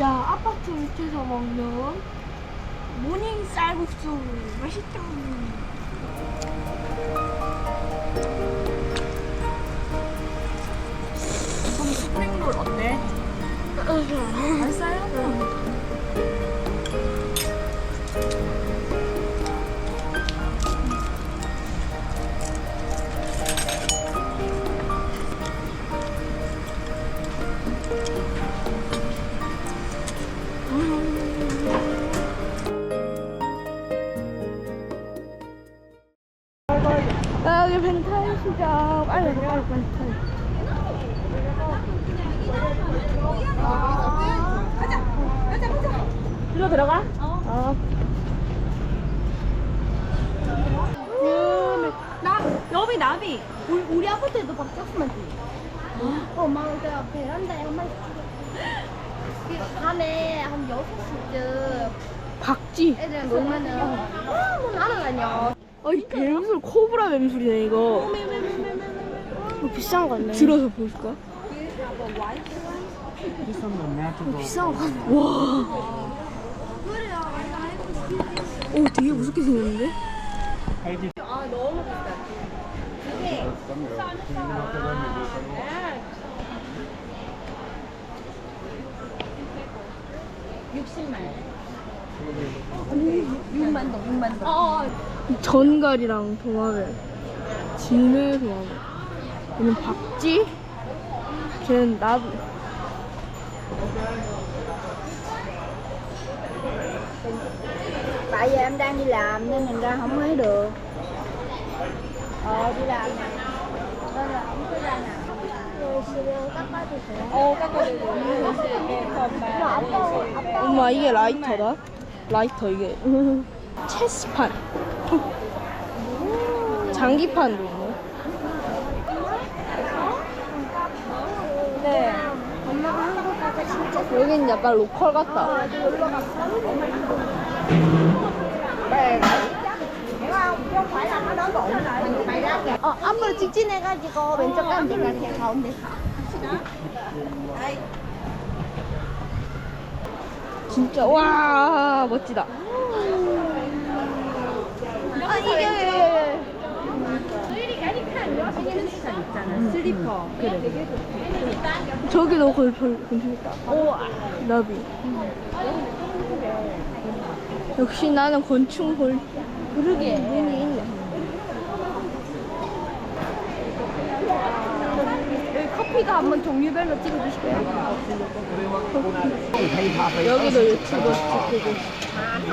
자, 아파트 밑에서 먹는 모닝 쌀국수 맛있다. 그럼 스프링롤 어때? 맛있어요? 시장. 빨리 가, 빨리 벤타이. 일로 들어가? 어. 음, 나, 여기 나비. 우리, 우리 아파트에도 박작스만 돼. 엄마 가 베란다에 그 밤에 한 6시쯤 박쥐. 애들이랑 놀면은 너무 날아다녀 어이, 뱀술, 코브라 뱀술이네, 이거. 뭐 비싼 거 같네 들어서 보실까? 비싼 거 같네 와. 오, 되게 무섭게 생겼는데? 이 전갈이랑 도마뱀. 진해 도마뱀. 얘는 박쥐. 걔는 나비. tại vì em đang đi làm nên mình ra không mới được ờ đi làm nè nên là không có ra nào 어, 엄마 이게 라이터다? 라이터 이게 체스판 장기판도 있네 네. 엄마가 한국 가서 진짜 여긴 약간 로컬 같다 놀러 갔어 어, 앞으로 직진해가지고 왼쪽 가면 될것 같아요, 가운데. 진짜 와 멋지다 아, 이게, 이게, 슬리퍼. 저기도 거의 별 괜찮겠다 오 나비 역시 나는 곤충 볼 그러게, 눈이 있네. 여기 커피도 한번 종류별로 찍어주실까요? 여기도 유튜브 찍고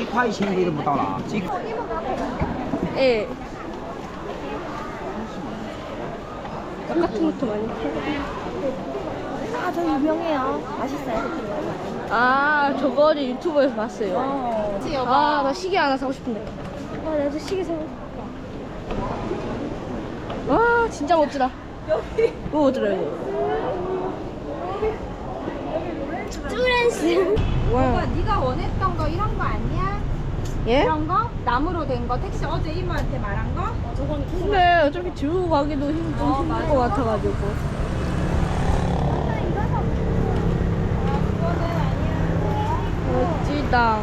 一块钱给都不到了，这个 예 약 같은 것도 많이 팔고 아, 저 유명해요. 맛있어요. 아 저거 어제 유튜브에서 봤어요 어. 아 나 시계 하나 사고 싶은데 아, 나도 시계 사고 싶다. 와 진짜 멋지다 여기 뭐 멋지다 이거 쭈렌스. 와 네가 원했던 거 이런 거 아니야? 예? 이런 거? 나무로 된 거? 택시 어제 이모한테 말한 거? 근데 어차피 들고 가기도 힘, 좀 힘들 것 같아가지고 멋지다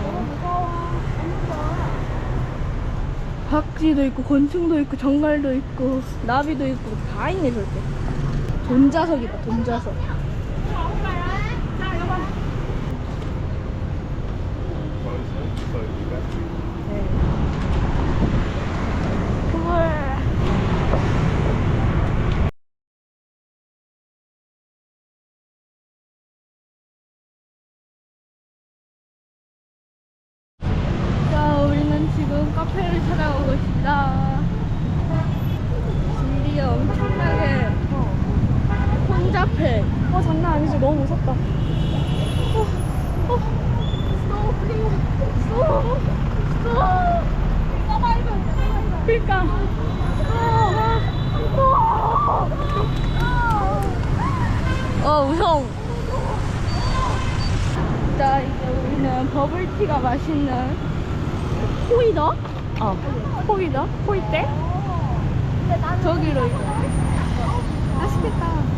박쥐도 있고 곤충도 있고 정갈도 있고 나비도 있고 다 있네 저렇게 돈자석이다 돈자석 네. 우와. 자, 우리는 지금 카페를 찾아가고 있다. 줄이 엄청나게 혼잡해. 어, 장난 아니지. 너무 무섭다. 어, 어. Please. Stop. Stop. 그니까. 어, 무서워. 자, 이제 우리는 버블티가 맛있는 호이더? 어. 호이더? 호이떼? 저기로 이거. 맛있겠다.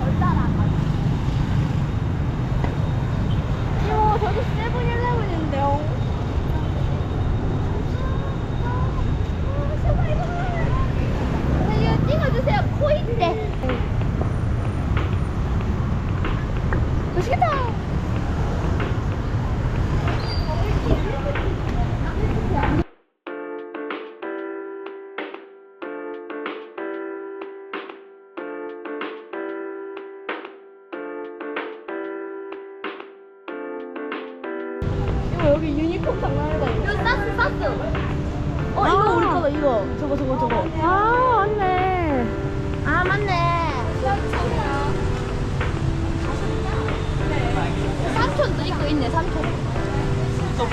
통 장난 아니다 이거. 이거 사스 사스. 어 이거 우리 거다 이거. 저거 저거 저거. 아 맞네. 아 맞네. 삼촌도 있고 있네 삼촌. 자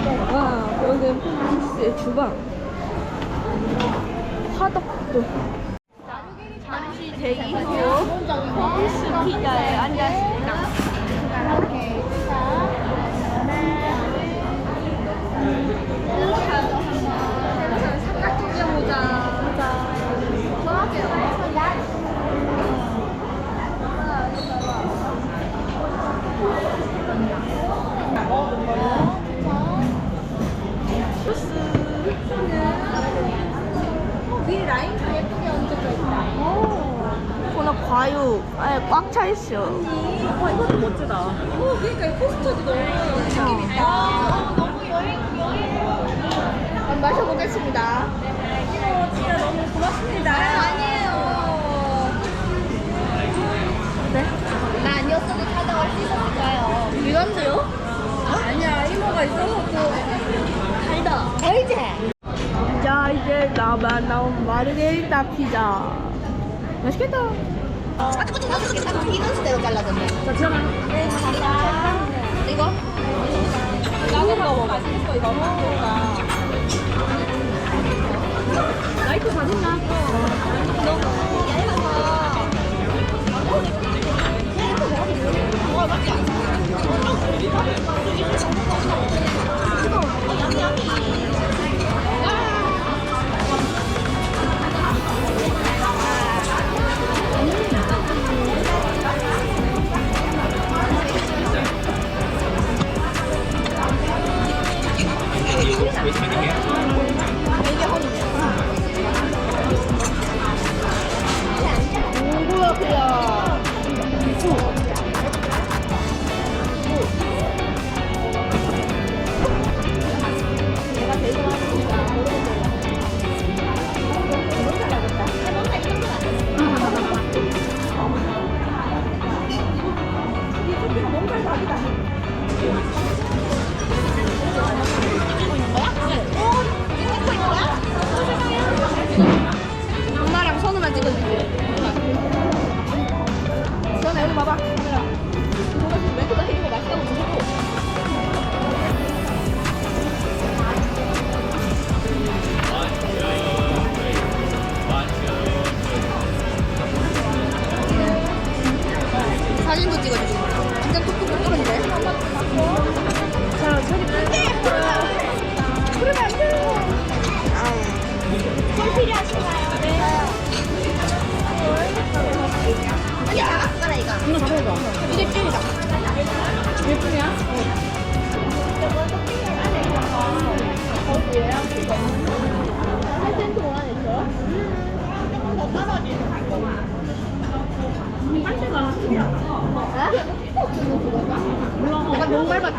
있다가 여기는 폴리스의 주방. 화덕도. 잠시 대기 후 폴리스 피자에 앉았습니다. 삼각형의 모자. 위에 라인도 예쁘게 얹어져 있다. 코너 과육 아예 꽉 차 있어. 와 이것도 멋지다. 오, 그러니까 이 포스터도 너무 느낌 있다. 한번 마셔보겠습니다. 진짜 너무 고맙습니다. 아니에요. 네? 나 아니었어도 찾아 올 수 있었을까요? 이건데요? 아니야, 이모가 있어서 또. 달다. 달지? 나만 나온 마르게리타 피자. 맛있겠다. 아, 조금 더 크게 딱 비너스대로 잘라졌네. 자 들어가. 이거? 나도 먹어. 맛있어, 이거. 먹어봐. 라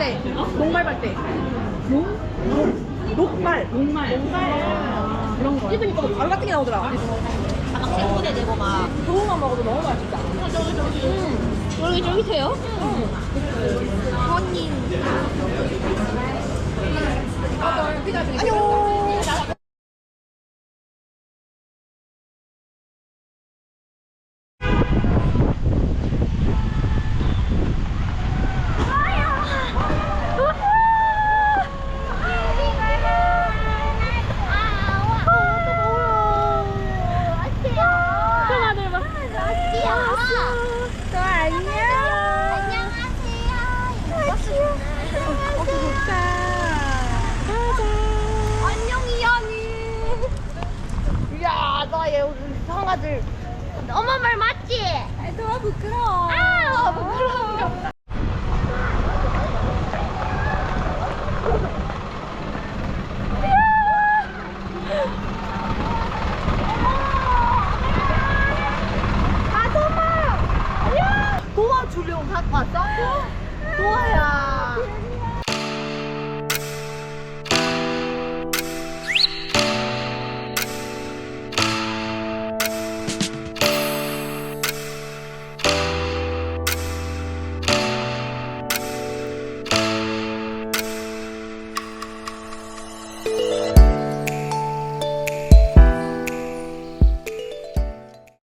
약간 녹말 밭대. 녹말 밭대. 녹? 녹말. 녹말. 이런 거. 입으니까 바로 같은 게 나오더라. 막 생분해 되고 막. 소금만 먹어도 너무 맛있다. 쫄깃쫄깃해요? honey. 안녕. 또 안녕. 안녕하세요. 엄마들 엄마 말 맞지? 너무 부끄러워. 아 부끄러워